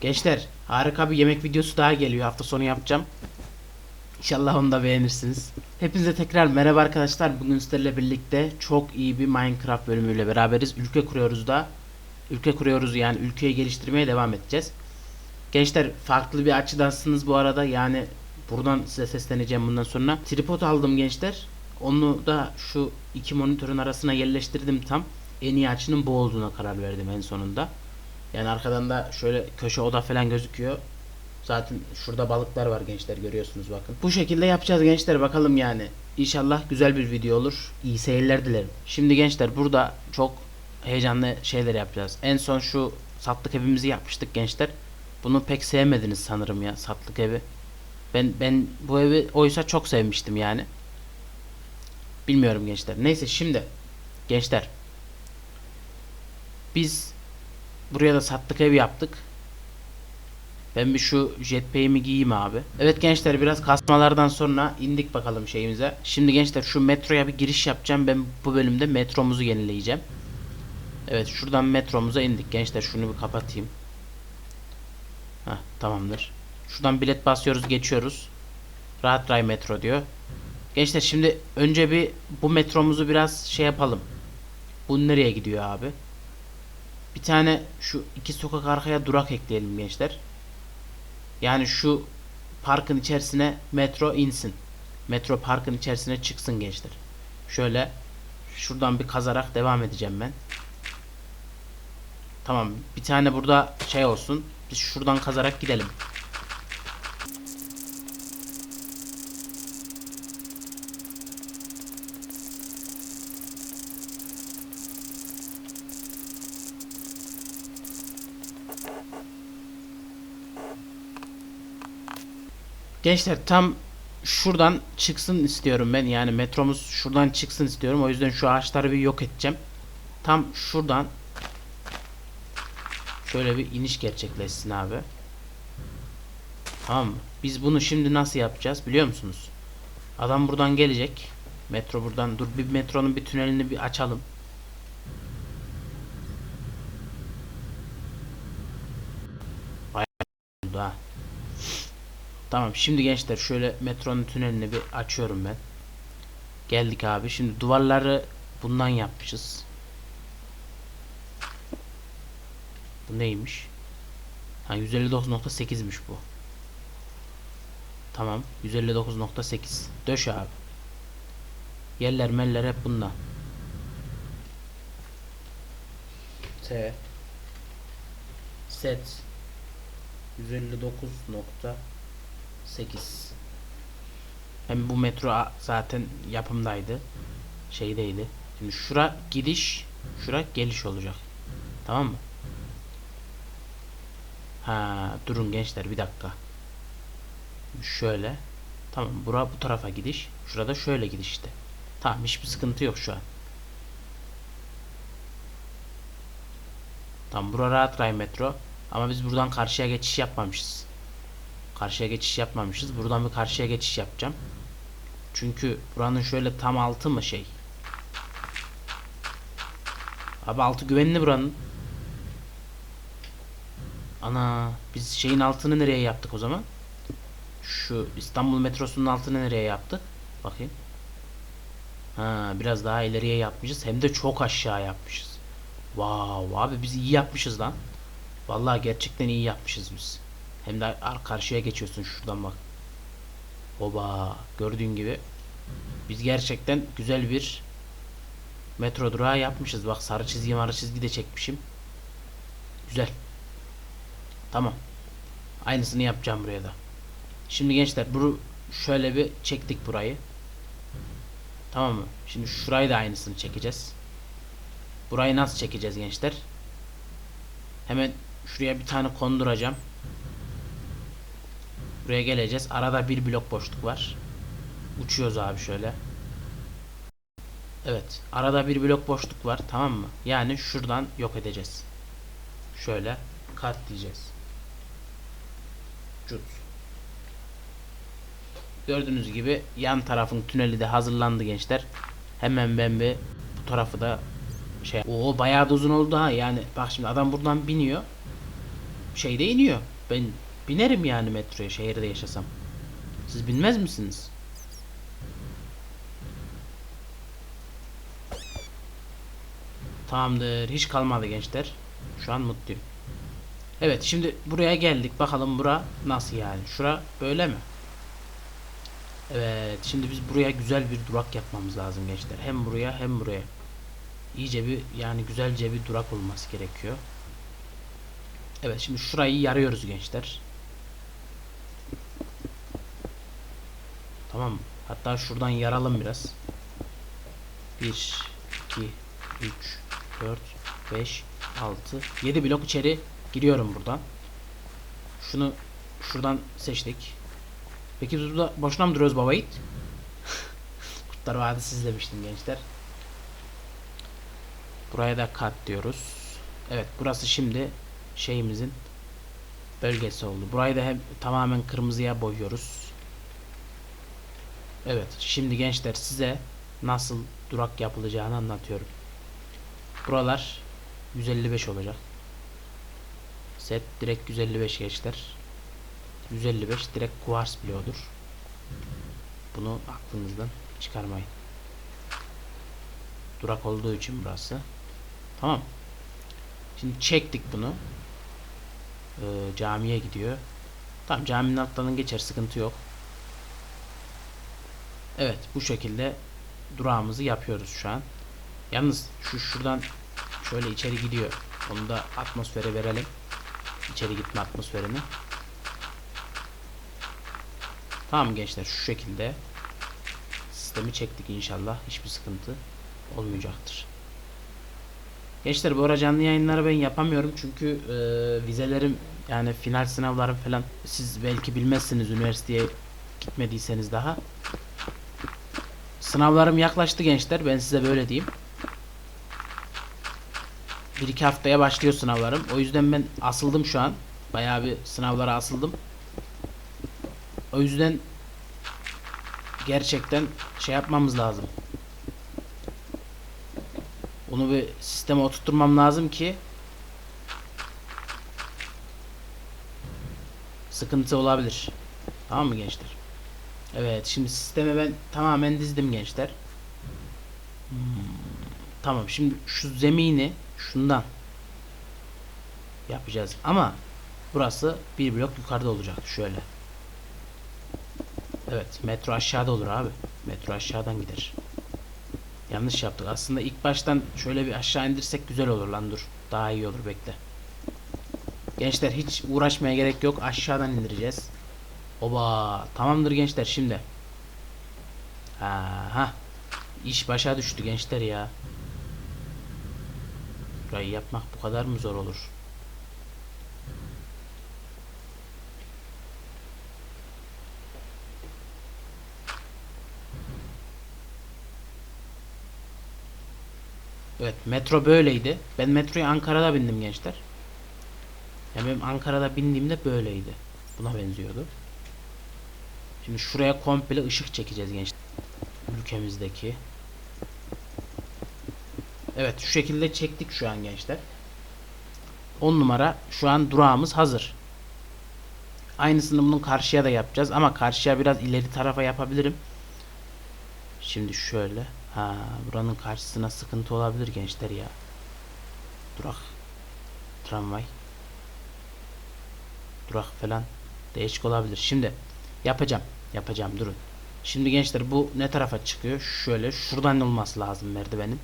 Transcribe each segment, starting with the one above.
Gençler harika bir yemek videosu daha geliyor. Hafta sonu yapacağım. İnşallah onu da beğenirsiniz. Hepinize tekrar merhaba arkadaşlar. Bugün sizlerle birlikte çok iyi bir Minecraft bölümüyle beraberiz. Ülke kuruyoruz da. Ülke kuruyoruz yani ülkeyi geliştirmeye devam edeceğiz. Gençler farklı bir açıdansınız bu arada. Yani buradan size sesleneceğim bundan sonra. Tripod aldım gençler. Onu da şu iki monitörün arasına yerleştirdim tam. En iyi açının bu olduğuna karar verdim en sonunda. Yani arkadan da şöyle köşe oda falan gözüküyor. Zaten şurada balıklar var gençler görüyorsunuz bakın. Bu şekilde yapacağız gençler bakalım yani. İnşallah güzel bir video olur. İyi seyirler dilerim. Şimdi gençler burada çok heyecanlı şeyler yapacağız. En son şu satlık evimizi yapmıştık gençler. Bunu pek sevmediniz sanırım ya satlık evi. Ben ben bu evi oysa çok sevmiştim yani. Bilmiyorum gençler. Neyse şimdi gençler biz buraya da sattık ev yaptık. Ben bir şu jetpack'imi giyeyim abi. Evet gençler biraz kasmalardan sonra indik bakalım şeyimize. Şimdi gençler şu metroya bir giriş yapacağım. Ben bu bölümde metromuzu yenileyeceğim. Evet şuradan metromuza indik. Gençler şunu bir kapatayım. Heh, tamamdır. Şuradan bilet basıyoruz geçiyoruz. Rahat Ray metro diyor. Gençler şimdi önce bir bu metromuzu biraz şey yapalım. Bu nereye gidiyor abi? Bir tane şu iki sokak arkaya durak ekleyelim gençler. Yani şu parkın içerisine metro insin. Metro parkın içerisine çıksın gençler. Şöyle şuradan bir kazarak devam edeceğim ben. Tamam bir tane burada şey olsun. Biz şuradan kazarak gidelim. Gençler tam şuradan çıksın istiyorum ben. Yani metromuz şuradan çıksın istiyorum. O yüzden şu ağaçları bir yok edeceğim. Tam şuradan şöyle bir iniş gerçekleşsin abi. Tamam mı? Biz bunu şimdi nasıl yapacağız biliyor musunuz? Adam buradan gelecek. Metro buradan. Dur bir metronun bir tünelini bir açalım. Bayağı oldu ha. Tamam şimdi gençler şöyle metronun tünelini bir açıyorum ben. Geldik abi. Şimdi duvarları bundan yapmışız. Bu neymiş? Ha 159.8'miş bu. Tamam 159.8. Döş abi. Yerler meller hep bundan. T set 159. 8 Hem bu metro zaten yapımdaydı. Şeydeydi. Şimdi şura gidiş, şura geliş olacak. Tamam mı? Ha, durun gençler bir dakika. Şöyle. Tamam, bura bu tarafa gidiş. Şurada şöyle gidiş işte. Tamam, hiçbir sıkıntı yok şu an. Tamam, bura rahat ray metro. Ama biz buradan karşıya geçiş yapmamışız. Karşıya geçiş yapmamışız. Buradan bir karşıya geçiş yapacağım. Çünkü buranın şöyle tam altı mı şey? Abi altı güvenli buranın. Ana biz şeyin altını nereye yaptık o zaman? Şu İstanbul metrosunun altını nereye yaptık? Bakayım. Ha biraz daha ileriye yapmışız. Hem de çok aşağı yapmışız. Wow abi biz iyi yapmışız lan. Vallahi gerçekten iyi yapmışız biz. Hem de ar- karşıya geçiyorsun şuradan bak. Oba gördüğün gibi biz gerçekten güzel bir metro durağı yapmışız. Bak sarı çizgi marı çizgi de çekmişim. Güzel. Tamam. Aynısını yapacağım buraya da. Şimdi gençler bu şöyle bir çektik burayı. Tamam mı? Şimdi şurayı da aynısını çekeceğiz. Burayı nasıl çekeceğiz gençler? Hemen şuraya bir tane konduracağım. Buraya geleceğiz. Arada bir blok boşluk var. Uçuyoruz abi şöyle. Evet. Arada bir blok boşluk var. Tamam mı? Yani şuradan yok edeceğiz. Şöyle kat diyeceğiz. Cut. Gördüğünüz gibi yan tarafın tüneli de hazırlandı gençler. Hemen ben bir bu tarafı da şey. Oo bayağı da uzun oldu ha. Yani bak şimdi adam buradan biniyor. şeyde iniyor. Ben binerim yani metroya şehirde yaşasam. Siz binmez misiniz? Tamamdır. Hiç kalmadı gençler. Şu an mutluyum. Evet şimdi buraya geldik. Bakalım bura nasıl yani? Şura böyle mi? Evet şimdi biz buraya güzel bir durak yapmamız lazım gençler. Hem buraya hem buraya. İyice bir yani güzelce bir durak olması gerekiyor. Evet şimdi şurayı yarıyoruz gençler. Tamam. Hatta şuradan yaralım biraz. 1 2 3 4 5 6 7 blok içeri giriyorum buradan. Şunu şuradan seçtik. Peki biz burada boşuna mı duruyoruz baba yiğit? Kurtlar Vadisi izlemiştim gençler. Buraya da kat diyoruz. Evet burası şimdi şeyimizin bölgesi oldu. Burayı da hem tamamen kırmızıya boyuyoruz. Evet şimdi gençler size nasıl durak yapılacağını anlatıyorum. Buralar 155 olacak. Set direkt 155 gençler. 155 direkt kuvars bloğudur. Bunu aklınızdan çıkarmayın. Durak olduğu için burası. Tamam. Şimdi çektik bunu. Ee, camiye gidiyor. Tamam caminin altından geçer sıkıntı yok. Evet bu şekilde durağımızı yapıyoruz şu an. Yalnız şu şuradan şöyle içeri gidiyor. Onu da atmosfere verelim. İçeri gitme atmosferini. Tamam gençler şu şekilde sistemi çektik inşallah. Hiçbir sıkıntı olmayacaktır. Gençler bu ara canlı yayınları ben yapamıyorum çünkü e, vizelerim yani final sınavlarım falan siz belki bilmezsiniz üniversiteye gitmediyseniz daha. Sınavlarım yaklaştı gençler ben size böyle diyeyim. Bir iki haftaya başlıyor sınavlarım. O yüzden ben asıldım şu an. Bayağı bir sınavlara asıldım. O yüzden gerçekten şey yapmamız lazım. Onu bir sisteme oturtmam lazım ki sıkıntı olabilir. Tamam mı gençler? Evet şimdi sisteme ben tamamen dizdim gençler. Hmm, tamam şimdi şu zemini şundan yapacağız ama burası bir blok yukarıda olacak şöyle. Evet metro aşağıda olur abi. Metro aşağıdan gider. Yanlış yaptık. Aslında ilk baştan şöyle bir aşağı indirsek güzel olur lan dur. Daha iyi olur bekle. Gençler hiç uğraşmaya gerek yok. Aşağıdan indireceğiz. Oba. Tamamdır gençler şimdi. Aha. İş başa düştü gençler ya. Burayı yapmak bu kadar mı zor olur? Evet metro böyleydi. Ben metroya Ankara'da bindim gençler. Yani benim Ankara'da bindiğimde böyleydi. Buna benziyordu. Şimdi şuraya komple ışık çekeceğiz gençler. Ülkemizdeki. Evet şu şekilde çektik şu an gençler. 10 numara şu an durağımız hazır. Aynısını bunun karşıya da yapacağız ama karşıya biraz ileri tarafa yapabilirim. Şimdi şöyle. Ha, buranın karşısına sıkıntı olabilir gençler ya. Durak. Tramvay. Durak falan değişik olabilir. Şimdi yapacağım. Yapacağım durun. Şimdi gençler bu ne tarafa çıkıyor? Şöyle şuradan olması lazım merdivenin.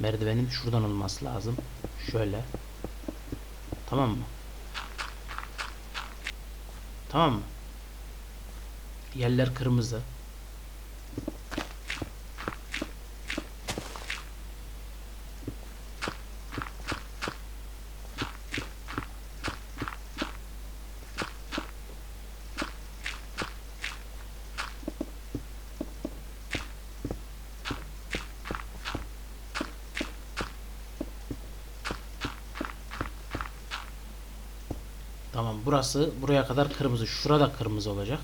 Merdivenin şuradan olması lazım. Şöyle. Tamam mı? Tamam mı? Yerler kırmızı. Tamam burası buraya kadar kırmızı. Şurada kırmızı olacak.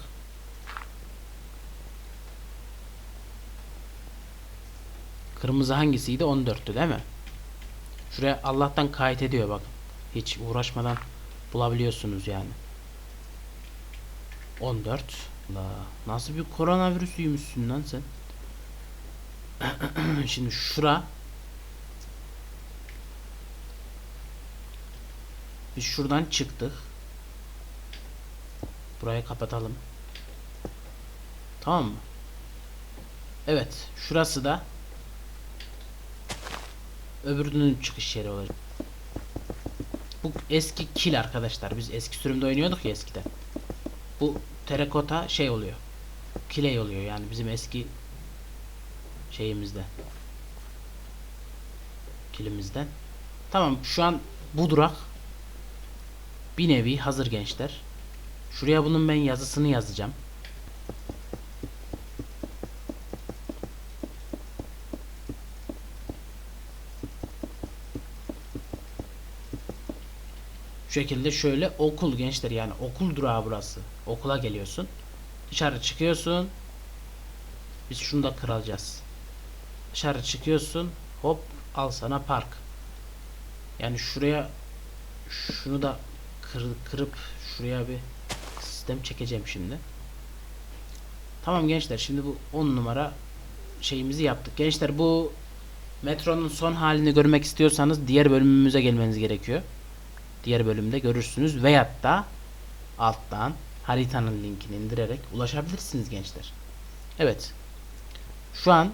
Kırmızı hangisiydi? 14'tü değil mi? Şuraya Allah'tan kayıt ediyor bak. Hiç uğraşmadan bulabiliyorsunuz yani. 14. Allah, nasıl bir koronavirüsüymüşsün lan sen? Şimdi şura Biz şuradan çıktık. Burayı kapatalım. Tamam mı? Evet. Şurası da öbürünün çıkış yeri olacak. Bu eski kil arkadaşlar. Biz eski sürümde oynuyorduk ya eskiden. Bu terakota şey oluyor. Kiley oluyor yani bizim eski şeyimizde. Kilimizden. Tamam şu an bu durak bir nevi hazır gençler. Şuraya bunun ben yazısını yazacağım. Şu şekilde şöyle okul gençler yani okul durağı burası. Okula geliyorsun. Dışarı çıkıyorsun. Biz şunu da kıracağız. Dışarı çıkıyorsun. Hop al sana park. Yani şuraya şunu da kır, kırıp şuraya bir sistem çekeceğim şimdi. Tamam gençler şimdi bu 10 numara şeyimizi yaptık. Gençler bu metronun son halini görmek istiyorsanız diğer bölümümüze gelmeniz gerekiyor. Diğer bölümde görürsünüz veyahut da alttan haritanın linkini indirerek ulaşabilirsiniz gençler. Evet. Şu an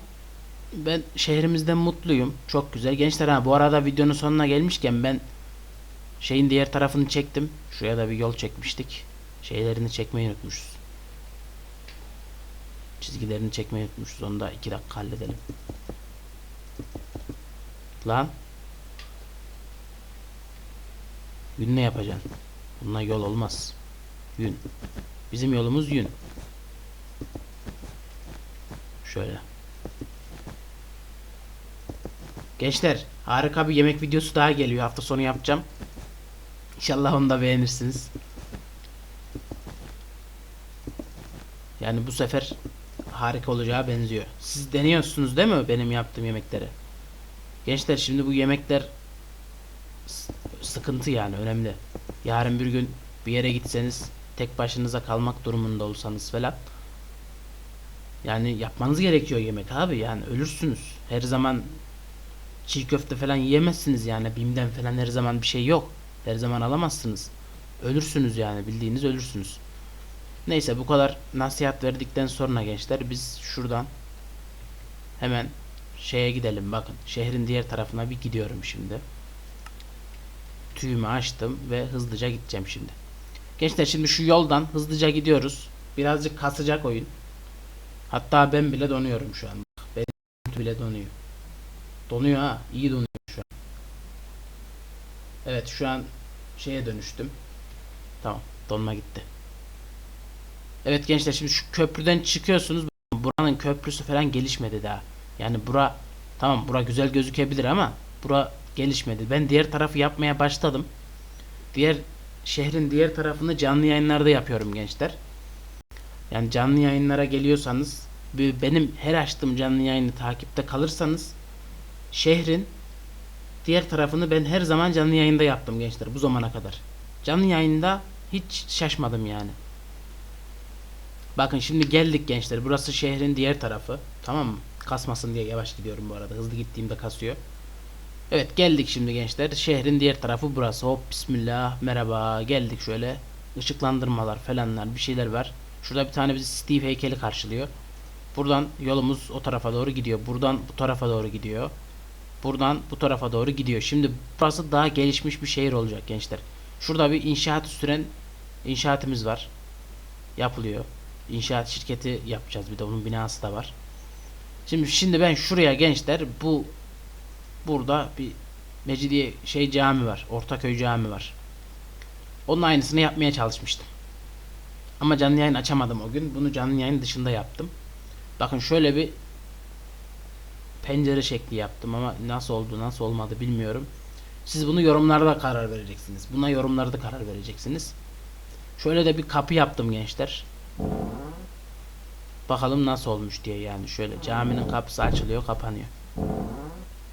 ben şehrimizden mutluyum. Çok güzel. Gençler ha bu arada videonun sonuna gelmişken ben şeyin diğer tarafını çektim. Şuraya da bir yol çekmiştik. Şeylerini çekmeyi unutmuşuz. Çizgilerini çekmeyi unutmuşuz. Onu da iki dakika halledelim. Lan. Yün ne yapacaksın? Bununla yol olmaz. Yün. Bizim yolumuz yün. Şöyle. Gençler harika bir yemek videosu daha geliyor. Hafta sonu yapacağım. İnşallah onu da beğenirsiniz. Yani bu sefer harika olacağı benziyor. Siz deniyorsunuz değil mi benim yaptığım yemekleri? Gençler şimdi bu yemekler sıkıntı yani önemli. Yarın bir gün bir yere gitseniz tek başınıza kalmak durumunda olsanız falan yani yapmanız gerekiyor yemek abi yani ölürsünüz. Her zaman çiğ köfte falan yiyemezsiniz yani Bim'den falan her zaman bir şey yok. Her zaman alamazsınız. Ölürsünüz yani bildiğiniz ölürsünüz. Neyse bu kadar nasihat verdikten sonra gençler biz şuradan hemen şeye gidelim bakın. Şehrin diğer tarafına bir gidiyorum şimdi. Tüyümü açtım ve hızlıca gideceğim şimdi. Gençler şimdi şu yoldan hızlıca gidiyoruz. Birazcık kasacak oyun. Hatta ben bile donuyorum şu an. Benim bile donuyor. Donuyor ha. iyi donuyor şu an. Evet şu an şeye dönüştüm. Tamam. Donma gitti. Evet gençler şimdi şu köprüden çıkıyorsunuz. Buranın köprüsü falan gelişmedi daha. Yani bura tamam bura güzel gözükebilir ama bura gelişmedi. Ben diğer tarafı yapmaya başladım. Diğer şehrin diğer tarafını canlı yayınlarda yapıyorum gençler. Yani canlı yayınlara geliyorsanız benim her açtığım canlı yayını takipte kalırsanız şehrin diğer tarafını ben her zaman canlı yayında yaptım gençler bu zamana kadar. Canlı yayında hiç şaşmadım yani. Bakın şimdi geldik gençler. Burası şehrin diğer tarafı. Tamam mı? Kasmasın diye yavaş gidiyorum bu arada. Hızlı gittiğimde kasıyor. Evet geldik şimdi gençler. Şehrin diğer tarafı burası. Hop bismillah. Merhaba. Geldik şöyle. Işıklandırmalar falanlar bir şeyler var. Şurada bir tane bizi Steve heykeli karşılıyor. Buradan yolumuz o tarafa doğru gidiyor. Buradan bu tarafa doğru gidiyor. Buradan bu tarafa doğru gidiyor. Şimdi burası daha gelişmiş bir şehir olacak gençler. Şurada bir inşaat süren inşaatımız var. Yapılıyor. İnşaat şirketi yapacağız bir de onun binası da var. Şimdi şimdi ben şuraya gençler bu burada bir Mecidiye şey cami var. Ortaköy cami var. Onun aynısını yapmaya çalışmıştım. Ama canlı yayın açamadım o gün. Bunu canlı yayın dışında yaptım. Bakın şöyle bir pencere şekli yaptım ama nasıl oldu nasıl olmadı bilmiyorum. Siz bunu yorumlarda karar vereceksiniz. Buna yorumlarda karar vereceksiniz. Şöyle de bir kapı yaptım gençler. Bakalım nasıl olmuş diye yani şöyle caminin kapısı açılıyor kapanıyor.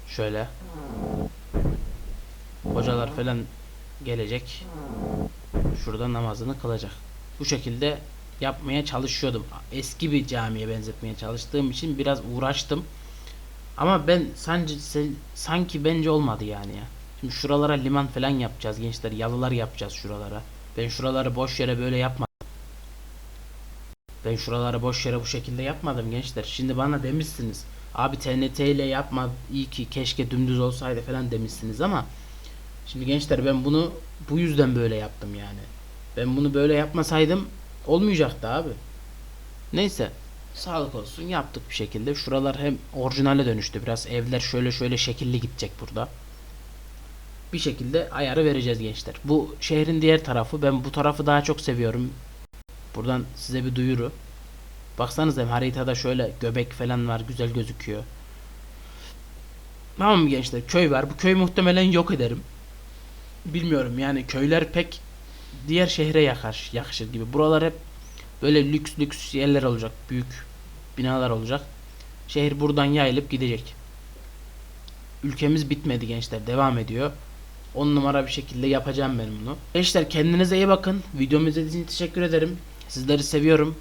Şöyle. Hocalar falan gelecek. şurada namazını kılacak. Bu şekilde yapmaya çalışıyordum. Eski bir camiye benzetmeye çalıştığım için biraz uğraştım. Ama ben sanki sanki bence olmadı yani ya. Şimdi şuralara liman falan yapacağız gençler. Yalılar yapacağız şuralara. Ben şuraları boş yere böyle yapmadım. Ben şuraları boş yere bu şekilde yapmadım gençler. Şimdi bana demişsiniz. Abi TNT ile yapma iyi ki keşke dümdüz olsaydı falan demişsiniz ama şimdi gençler ben bunu bu yüzden böyle yaptım yani. Ben bunu böyle yapmasaydım olmayacaktı abi. Neyse sağlık olsun yaptık bir şekilde. Şuralar hem orijinale dönüştü biraz. Evler şöyle şöyle şekilli gidecek burada. Bir şekilde ayarı vereceğiz gençler. Bu şehrin diğer tarafı. Ben bu tarafı daha çok seviyorum. Buradan size bir duyuru. Baksanıza haritada şöyle göbek falan var güzel gözüküyor. Tamam mı gençler köy var. Bu köyü muhtemelen yok ederim. Bilmiyorum yani köyler pek diğer şehre yakar, yakışır gibi. Buralar hep böyle lüks lüks yerler olacak. Büyük binalar olacak. Şehir buradan yayılıp gidecek. Ülkemiz bitmedi gençler. Devam ediyor. 10 numara bir şekilde yapacağım ben bunu. Gençler kendinize iyi bakın. Videomu izlediğiniz için teşekkür ederim. Sizleri seviyorum.